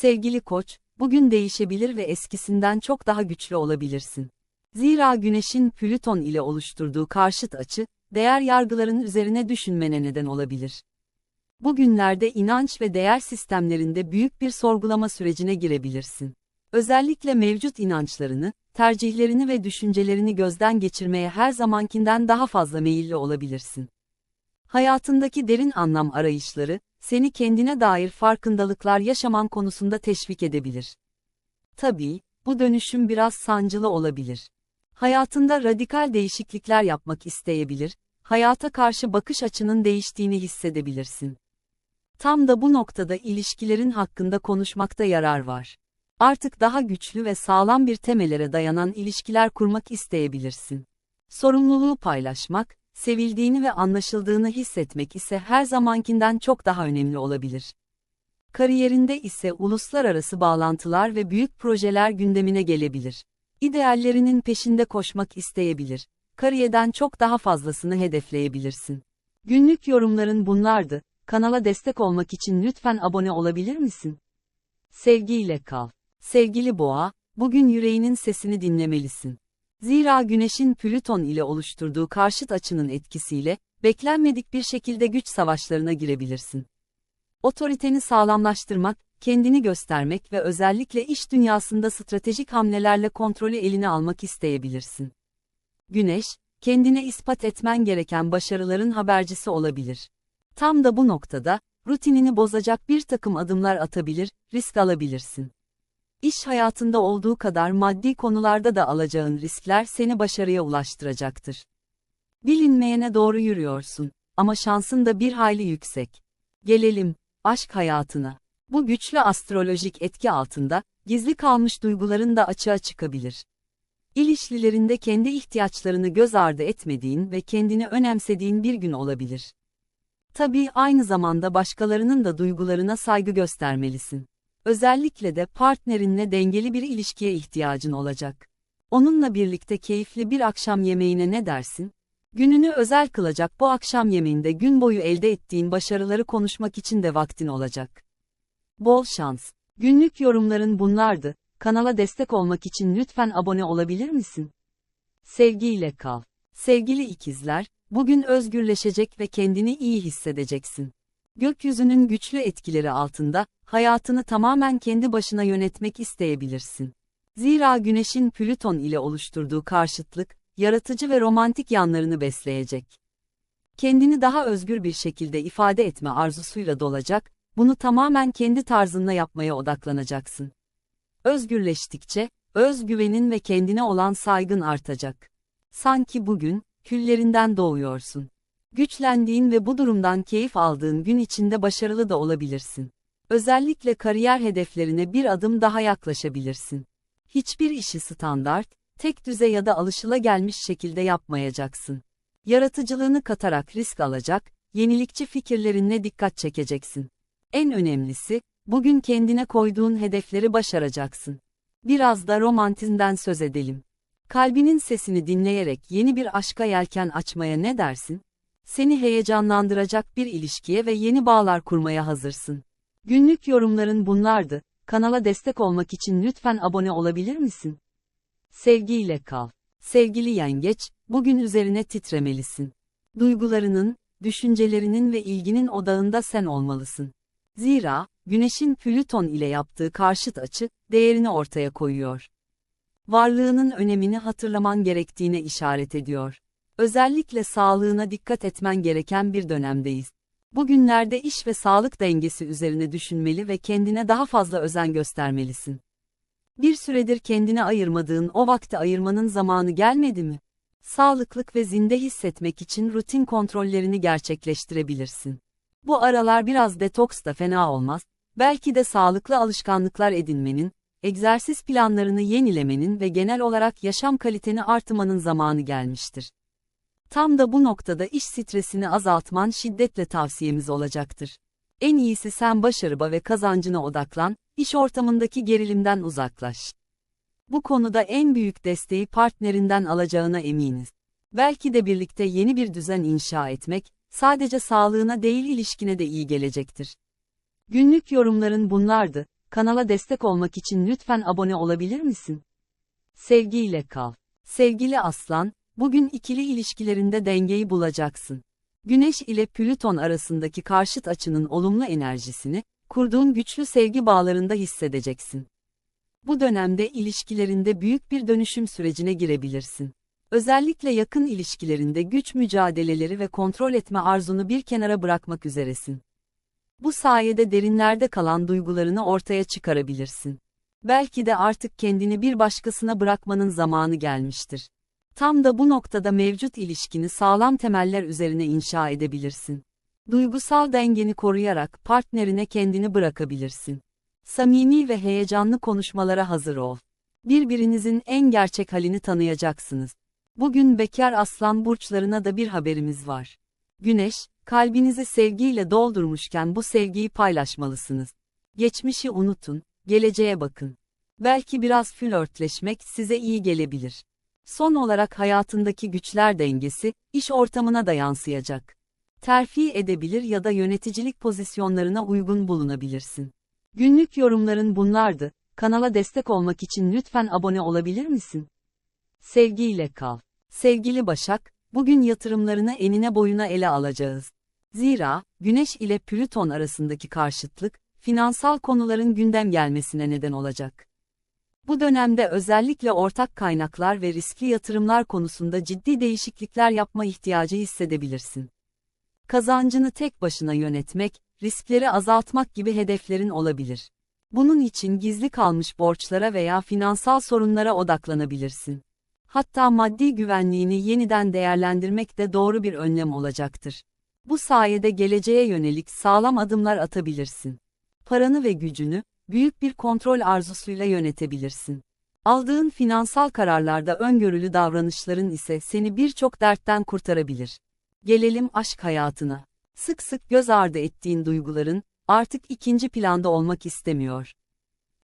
Sevgili koç, bugün değişebilir ve eskisinden çok daha güçlü olabilirsin. Zira güneşin Plüton ile oluşturduğu karşıt açı, değer yargıların üzerine düşünmene neden olabilir. Bugünlerde inanç ve değer sistemlerinde büyük bir sorgulama sürecine girebilirsin. Özellikle mevcut inançlarını, tercihlerini ve düşüncelerini gözden geçirmeye her zamankinden daha fazla meyilli olabilirsin. Hayatındaki derin anlam arayışları, seni kendine dair farkındalıklar yaşaman konusunda teşvik edebilir. Tabii, bu dönüşüm biraz sancılı olabilir. Hayatında radikal değişiklikler yapmak isteyebilir, hayata karşı bakış açının değiştiğini hissedebilirsin. Tam da bu noktada ilişkilerin hakkında konuşmakta yarar var. Artık daha güçlü ve sağlam bir temellere dayanan ilişkiler kurmak isteyebilirsin. Sorumluluğu paylaşmak, sevildiğini ve anlaşıldığını hissetmek ise her zamankinden çok daha önemli olabilir. Kariyerinde ise uluslararası bağlantılar ve büyük projeler gündemine gelebilir. İdeallerinin peşinde koşmak isteyebilir. Kariyerden çok daha fazlasını hedefleyebilirsin. Günlük yorumların bunlardı. Kanala destek olmak için lütfen abone olabilir misin? Sevgiyle kal. Sevgili boğa, bugün yüreğinin sesini dinlemelisin. Zira güneşin Plüton ile oluşturduğu karşıt açının etkisiyle, beklenmedik bir şekilde güç savaşlarına girebilirsin. Otoriteni sağlamlaştırmak, kendini göstermek ve özellikle iş dünyasında stratejik hamlelerle kontrolü eline almak isteyebilirsin. Güneş, kendine ispat etmen gereken başarıların habercisi olabilir. Tam da bu noktada, rutinini bozacak bir takım adımlar atabilir, risk alabilirsin. İş hayatında olduğu kadar maddi konularda da alacağın riskler seni başarıya ulaştıracaktır. Bilinmeyene doğru yürüyorsun ama şansın da bir hayli yüksek. Gelelim aşk hayatına. Bu güçlü astrolojik etki altında gizli kalmış duyguların da açığa çıkabilir. İlişkilerinde kendi ihtiyaçlarını göz ardı etmediğin ve kendini önemsediğin bir gün olabilir. Tabii aynı zamanda başkalarının da duygularına saygı göstermelisin. Özellikle de partnerinle dengeli bir ilişkiye ihtiyacın olacak. Onunla birlikte keyifli bir akşam yemeğine ne dersin? Gününü özel kılacak bu akşam yemeğinde gün boyu elde ettiğin başarıları konuşmak için de vaktin olacak. Bol şans. Günlük yorumların bunlardı. Kanala destek olmak için lütfen abone olabilir misin? Sevgiyle kal. Sevgili ikizler, bugün özgürleşecek ve kendini iyi hissedeceksin. Gökyüzünün güçlü etkileri altında, hayatını tamamen kendi başına yönetmek isteyebilirsin. Zira Güneş'in Plüton ile oluşturduğu karşıtlık, yaratıcı ve romantik yanlarını besleyecek. Kendini daha özgür bir şekilde ifade etme arzusuyla dolacak, bunu tamamen kendi tarzınla yapmaya odaklanacaksın. Özgürleştikçe, özgüvenin ve kendine olan saygın artacak. Sanki bugün, küllerinden doğuyorsun. Güçlendiğin ve bu durumdan keyif aldığın gün içinde başarılı da olabilirsin. Özellikle kariyer hedeflerine bir adım daha yaklaşabilirsin. Hiçbir işi standart, tek düze ya da alışılagelmiş şekilde yapmayacaksın. Yaratıcılığını katarak risk alacak, yenilikçi fikirlerinle dikkat çekeceksin. En önemlisi, bugün kendine koyduğun hedefleri başaracaksın. Biraz da romantizmden söz edelim. Kalbinin sesini dinleyerek yeni bir aşka yelken açmaya ne dersin? Seni heyecanlandıracak bir ilişkiye ve yeni bağlar kurmaya hazırsın. Günlük yorumların bunlardı. Kanala destek olmak için lütfen abone olabilir misin? Sevgiyle kal. Sevgili yengeç, bugün üzerine titremelisin. Duygularının, düşüncelerinin ve ilginin odağında sen olmalısın. Zira, Güneş'in Plüton ile yaptığı karşıt açı, değerini ortaya koyuyor. Varlığının önemini hatırlaman gerektiğine işaret ediyor. Özellikle sağlığına dikkat etmen gereken bir dönemdeyiz. Bugünlerde iş ve sağlık dengesi üzerine düşünmeli ve kendine daha fazla özen göstermelisin. Bir süredir kendine ayırmadığın o vakti ayırmanın zamanı gelmedi mi? Sağlıklık ve zinde hissetmek için rutin kontrollerini gerçekleştirebilirsin. Bu aralar biraz detoks da fena olmaz, belki de sağlıklı alışkanlıklar edinmenin, egzersiz planlarını yenilemenin ve genel olarak yaşam kaliteni artırmanın zamanı gelmiştir. Tam da bu noktada iş stresini azaltman şiddetle tavsiyemiz olacaktır. En iyisi sen başarıba ve kazancına odaklan, iş ortamındaki gerilimden uzaklaş. Bu konuda en büyük desteği partnerinden alacağına eminiz. Belki de birlikte yeni bir düzen inşa etmek, sadece sağlığına değil ilişkine de iyi gelecektir. Günlük yorumların bunlardı. kanala destek olmak için lütfen abone olabilir misin? Sevgiyle kal. Sevgili aslan, bugün ikili ilişkilerinde dengeyi bulacaksın. Güneş ile Plüton arasındaki karşıt açının olumlu enerjisini, kurduğun güçlü sevgi bağlarında hissedeceksin. Bu dönemde ilişkilerinde büyük bir dönüşüm sürecine girebilirsin. Özellikle yakın ilişkilerinde güç mücadeleleri ve kontrol etme arzunu bir kenara bırakmak üzeresin. Bu sayede derinlerde kalan duygularını ortaya çıkarabilirsin. Belki de artık kendini bir başkasına bırakmanın zamanı gelmiştir. Tam da bu noktada mevcut ilişkini sağlam temeller üzerine inşa edebilirsin. Duygusal dengeni koruyarak partnerine kendini bırakabilirsin. Samimi ve heyecanlı konuşmalara hazır ol. Birbirinizin en gerçek halini tanıyacaksınız. Bugün bekar aslan burçlarına da bir haberimiz var. Güneş, kalbinizi sevgiyle doldurmuşken bu sevgiyi paylaşmalısınız. Geçmişi unutun, geleceğe bakın. Belki biraz flörtleşmek size iyi gelebilir. Son olarak hayatındaki güçler dengesi, iş ortamına da yansıyacak. Terfi edebilir ya da yöneticilik pozisyonlarına uygun bulunabilirsin. Günlük yorumların bunlardı. Kanala destek olmak için lütfen abone olabilir misin? Sevgiyle kal. Sevgili Başak, bugün yatırımlarını enine boyuna ele alacağız. Zira, Güneş ile Plüton arasındaki karşıtlık, finansal konuların gündem gelmesine neden olacak. Bu dönemde özellikle ortak kaynaklar ve riskli yatırımlar konusunda ciddi değişiklikler yapma ihtiyacı hissedebilirsin. Kazancını tek başına yönetmek, riskleri azaltmak gibi hedeflerin olabilir. Bunun için gizli kalmış borçlara veya finansal sorunlara odaklanabilirsin. Hatta maddi güvenliğini yeniden değerlendirmek de doğru bir önlem olacaktır. Bu sayede geleceğe yönelik sağlam adımlar atabilirsin. Paranı ve gücünü, büyük bir kontrol arzusuyla yönetebilirsin. Aldığın finansal kararlarda öngörülü davranışların ise seni birçok dertten kurtarabilir. Gelelim aşk hayatına. Sık sık göz ardı ettiğin duyguların, artık ikinci planda olmak istemiyor.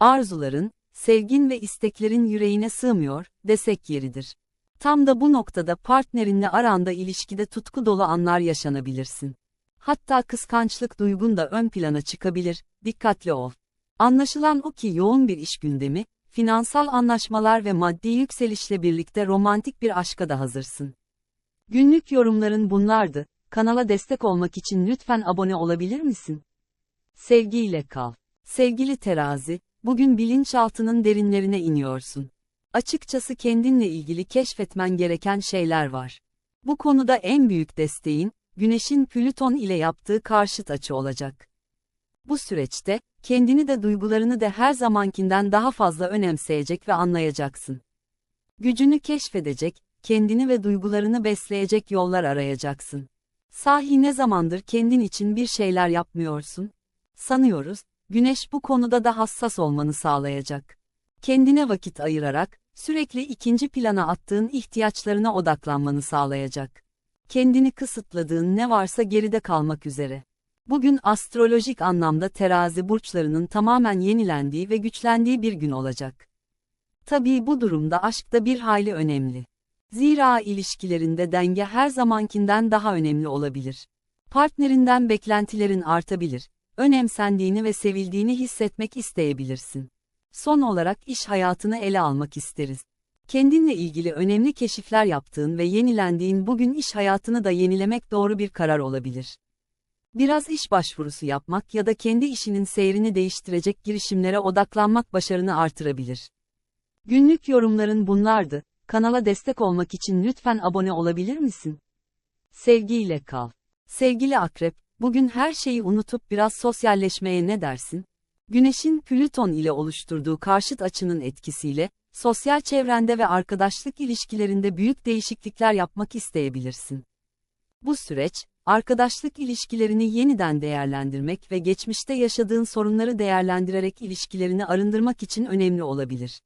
Arzuların, sevgin ve isteklerin yüreğine sığmıyor, desek yeridir. Tam da bu noktada partnerinle aranda ilişkide tutku dolu anlar yaşanabilirsin. Hatta kıskançlık duygun da ön plana çıkabilir, dikkatli ol. Anlaşılan o ki yoğun bir iş gündemi, finansal anlaşmalar ve maddi yükselişle birlikte romantik bir aşka da hazırsın. Günlük yorumların bunlardı. Kanala destek olmak için lütfen abone olabilir misin? Sevgiyle kal. Sevgili terazi, bugün bilinçaltının derinlerine iniyorsun. Açıkçası kendinle ilgili keşfetmen gereken şeyler var. Bu konuda en büyük desteğin, Güneş'in Plüton ile yaptığı karşıt açı olacak. Bu süreçte, kendini de duygularını da her zamankinden daha fazla önemseyecek ve anlayacaksın. Gücünü keşfedecek, kendini ve duygularını besleyecek yollar arayacaksın. Sahi ne zamandır kendin için bir şeyler yapmıyorsun? Sanıyoruz, güneş bu konuda da hassas olmanı sağlayacak. Kendine vakit ayırarak, sürekli ikinci plana attığın ihtiyaçlarına odaklanmanı sağlayacak. Kendini kısıtladığın ne varsa geride kalmak üzere. Bugün astrolojik anlamda terazi burçlarının tamamen yenilendiği ve güçlendiği bir gün olacak. Tabii bu durumda aşk da bir hayli önemli. Zira ilişkilerinde denge her zamankinden daha önemli olabilir. Partnerinden beklentilerin artabilir, önemsendiğini ve sevildiğini hissetmek isteyebilirsin. Son olarak iş hayatını ele almak isteriz. Kendinle ilgili önemli keşifler yaptığın ve yenilendiğin bugün iş hayatını da yenilemek doğru bir karar olabilir. Biraz iş başvurusu yapmak ya da kendi işinin seyrini değiştirecek girişimlere odaklanmak başarını artırabilir. Günlük yorumların bunlardı. Kanala destek olmak için lütfen abone olabilir misin? Sevgiyle kal. Sevgili akrep, bugün her şeyi unutup biraz sosyalleşmeye ne dersin? Güneşin Plüton ile oluşturduğu karşıt açının etkisiyle, sosyal çevrende ve arkadaşlık ilişkilerinde büyük değişiklikler yapmak isteyebilirsin. Bu süreç, arkadaşlık ilişkilerini yeniden değerlendirmek ve geçmişte yaşadığın sorunları değerlendirerek ilişkilerini arındırmak için önemli olabilir.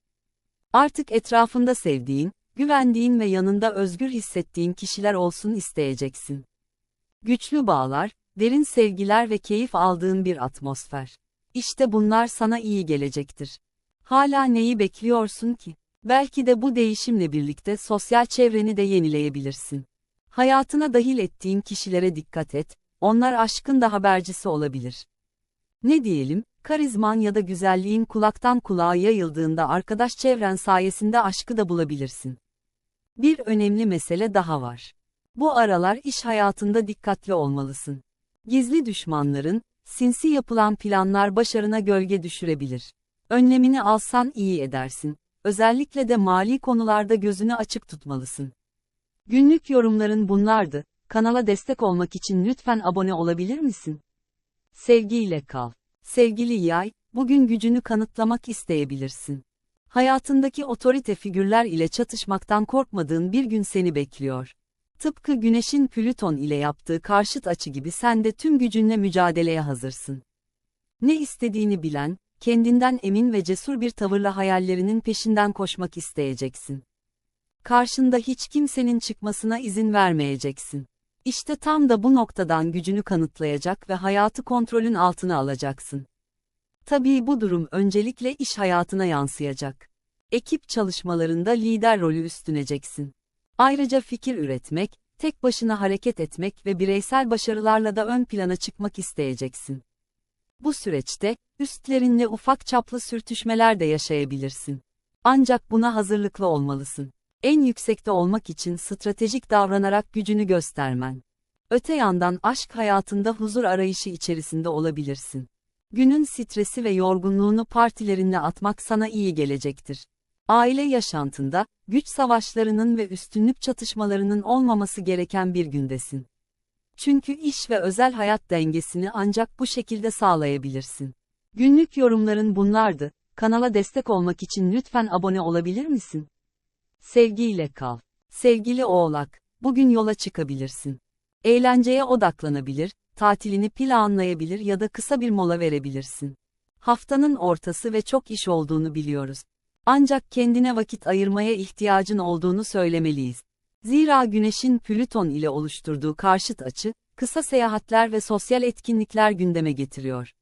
Artık etrafında sevdiğin, güvendiğin ve yanında özgür hissettiğin kişiler olsun isteyeceksin. Güçlü bağlar, derin sevgiler ve keyif aldığın bir atmosfer. İşte bunlar sana iyi gelecektir. Hala neyi bekliyorsun ki? Belki de bu değişimle birlikte sosyal çevreni de yenileyebilirsin. Hayatına dahil ettiğin kişilere dikkat et, onlar aşkın da habercisi olabilir. Ne diyelim, Karizman ya da güzelliğin kulaktan kulağa yayıldığında arkadaş çevren sayesinde aşkı da bulabilirsin. Bir önemli mesele daha var. Bu aralar iş hayatında dikkatli olmalısın. Gizli düşmanların, sinsi yapılan planlar başarına gölge düşürebilir. Önlemini alsan iyi edersin. Özellikle de mali konularda gözünü açık tutmalısın. Günlük yorumların bunlardı. Kanala destek olmak için lütfen abone olabilir misin? Sevgiyle kal. Sevgili yay, bugün gücünü kanıtlamak isteyebilirsin. Hayatındaki otorite figürler ile çatışmaktan korkmadığın bir gün seni bekliyor. Tıpkı Güneş'in Plüton ile yaptığı karşıt açı gibi sen de tüm gücünle mücadeleye hazırsın. Ne istediğini bilen, kendinden emin ve cesur bir tavırla hayallerinin peşinden koşmak isteyeceksin. Karşında hiç kimsenin çıkmasına izin vermeyeceksin. İşte tam da bu noktadan gücünü kanıtlayacak ve hayatı kontrolün altına alacaksın. Tabii bu durum öncelikle iş hayatına yansıyacak. Ekip çalışmalarında lider rolü üstüneceksin. Ayrıca fikir üretmek, tek başına hareket etmek ve bireysel başarılarla da ön plana çıkmak isteyeceksin. Bu süreçte, üstlerinle ufak çaplı sürtüşmeler de yaşayabilirsin. Ancak buna hazırlıklı olmalısın. En yüksekte olmak için stratejik davranarak gücünü göstermen. Öte yandan aşk hayatında huzur arayışı içerisinde olabilirsin. Günün stresi ve yorgunluğunu partilerinle atmak sana iyi gelecektir. Aile yaşantında, güç savaşlarının ve üstünlük çatışmalarının olmaması gereken bir gündesin. Çünkü iş ve özel hayat dengesini ancak bu şekilde sağlayabilirsin. Günlük yorumların bunlardı. Kanala destek olmak için lütfen abone olabilir misin? Sevgiyle kal. Sevgili Oğlak, bugün yola çıkabilirsin. Eğlenceye odaklanabilir, tatilini planlayabilir ya da kısa bir mola verebilirsin. Haftanın ortası ve çok iş olduğunu biliyoruz. Ancak kendine vakit ayırmaya ihtiyacın olduğunu söylemeliyiz. Zira Güneş'in Plüton ile oluşturduğu karşıt açı, kısa seyahatler ve sosyal etkinlikler gündeme getiriyor.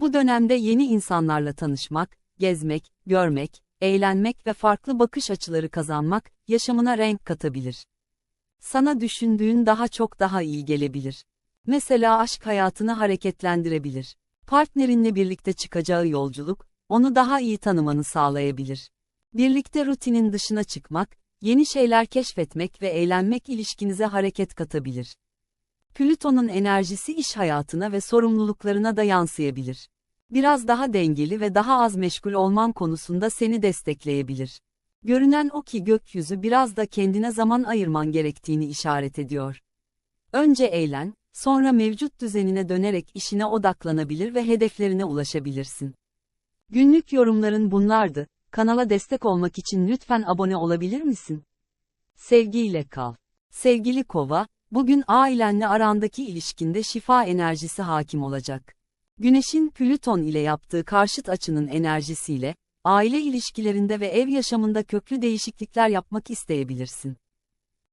Bu dönemde yeni insanlarla tanışmak, gezmek, görmek, eğlenmek ve farklı bakış açıları kazanmak, yaşamına renk katabilir. Sana düşündüğün daha çok daha iyi gelebilir. Mesela aşk hayatını hareketlendirebilir. Partnerinle birlikte çıkacağı yolculuk, onu daha iyi tanımanı sağlayabilir. Birlikte rutinin dışına çıkmak, yeni şeyler keşfetmek ve eğlenmek ilişkinize hareket katabilir. Plüton'un enerjisi iş hayatına ve sorumluluklarına da yansıyabilir. Biraz daha dengeli ve daha az meşgul olman konusunda seni destekleyebilir. Görünen o ki gökyüzü biraz da kendine zaman ayırman gerektiğini işaret ediyor. Önce eğlen, sonra mevcut düzenine dönerek işine odaklanabilir ve hedeflerine ulaşabilirsin. Günlük yorumların bunlardı. Kanala destek olmak için lütfen abone olabilir misin? Sevgiyle kal. Sevgili Kova, bugün ailenle arandaki ilişkinde şifa enerjisi hakim olacak. Güneşin Plüton ile yaptığı karşıt açının enerjisiyle, aile ilişkilerinde ve ev yaşamında köklü değişiklikler yapmak isteyebilirsin.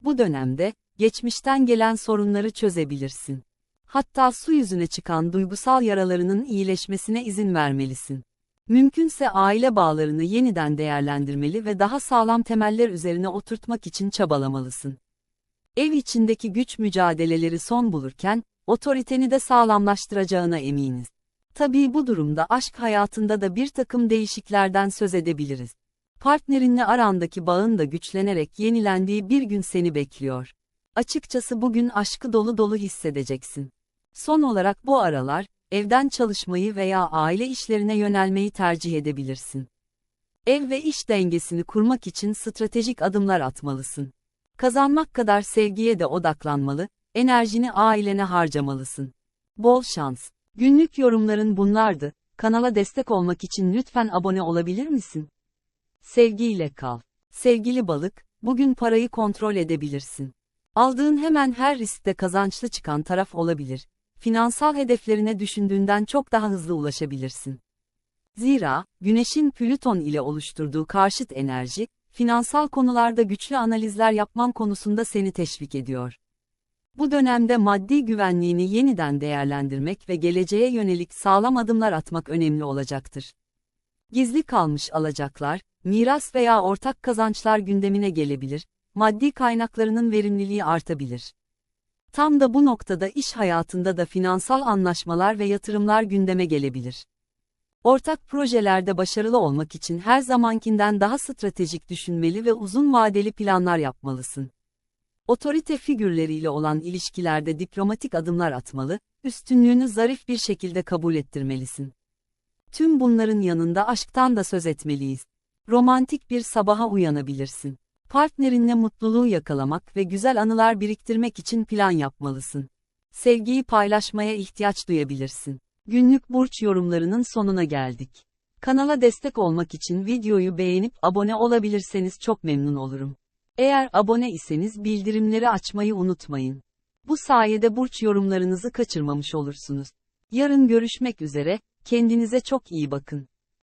Bu dönemde, geçmişten gelen sorunları çözebilirsin. Hatta su yüzüne çıkan duygusal yaralarının iyileşmesine izin vermelisin. Mümkünse aile bağlarını yeniden değerlendirmeli ve daha sağlam temeller üzerine oturtmak için çabalamalısın. Ev içindeki güç mücadeleleri son bulurken, otoriteni de sağlamlaştıracağına eminiz. Tabii bu durumda aşk hayatında da bir takım değişiklerden söz edebiliriz. Partnerinle arandaki bağın da güçlenerek yenilendiği bir gün seni bekliyor. Açıkçası bugün aşkı dolu dolu hissedeceksin. Son olarak bu aralar, evden çalışmayı veya aile işlerine yönelmeyi tercih edebilirsin. Ev ve iş dengesini kurmak için stratejik adımlar atmalısın. Kazanmak kadar sevgiye de odaklanmalı, enerjini ailene harcamalısın. Bol şans. Günlük yorumların bunlardı. Kanala destek olmak için lütfen abone olabilir misin? Sevgiyle kal. Sevgili balık, bugün parayı kontrol edebilirsin. Aldığın hemen her riskte kazançlı çıkan taraf olabilir. Finansal hedeflerine düşündüğünden çok daha hızlı ulaşabilirsin. Zira, Güneş'in Plüton ile oluşturduğu karşıt enerji, finansal konularda güçlü analizler yapman konusunda seni teşvik ediyor. Bu dönemde maddi güvenliğini yeniden değerlendirmek ve geleceğe yönelik sağlam adımlar atmak önemli olacaktır. Gizli kalmış alacaklar, miras veya ortak kazançlar gündemine gelebilir, maddi kaynaklarının verimliliği artabilir. Tam da bu noktada iş hayatında da finansal anlaşmalar ve yatırımlar gündeme gelebilir. Ortak projelerde başarılı olmak için her zamankinden daha stratejik düşünmeli ve uzun vadeli planlar yapmalısın. Otorite figürleriyle olan ilişkilerde diplomatik adımlar atmalı, üstünlüğünü zarif bir şekilde kabul ettirmelisin. Tüm bunların yanında aşktan da söz etmeliyiz. Romantik bir sabaha uyanabilirsin. Partnerinle mutluluğu yakalamak ve güzel anılar biriktirmek için plan yapmalısın. Sevgiyi paylaşmaya ihtiyaç duyabilirsin. Günlük burç yorumlarının sonuna geldik. Kanala destek olmak için videoyu beğenip abone olabilirseniz çok memnun olurum. Eğer abone iseniz bildirimleri açmayı unutmayın. Bu sayede burç yorumlarınızı kaçırmamış olursunuz. Yarın görüşmek üzere, kendinize çok iyi bakın.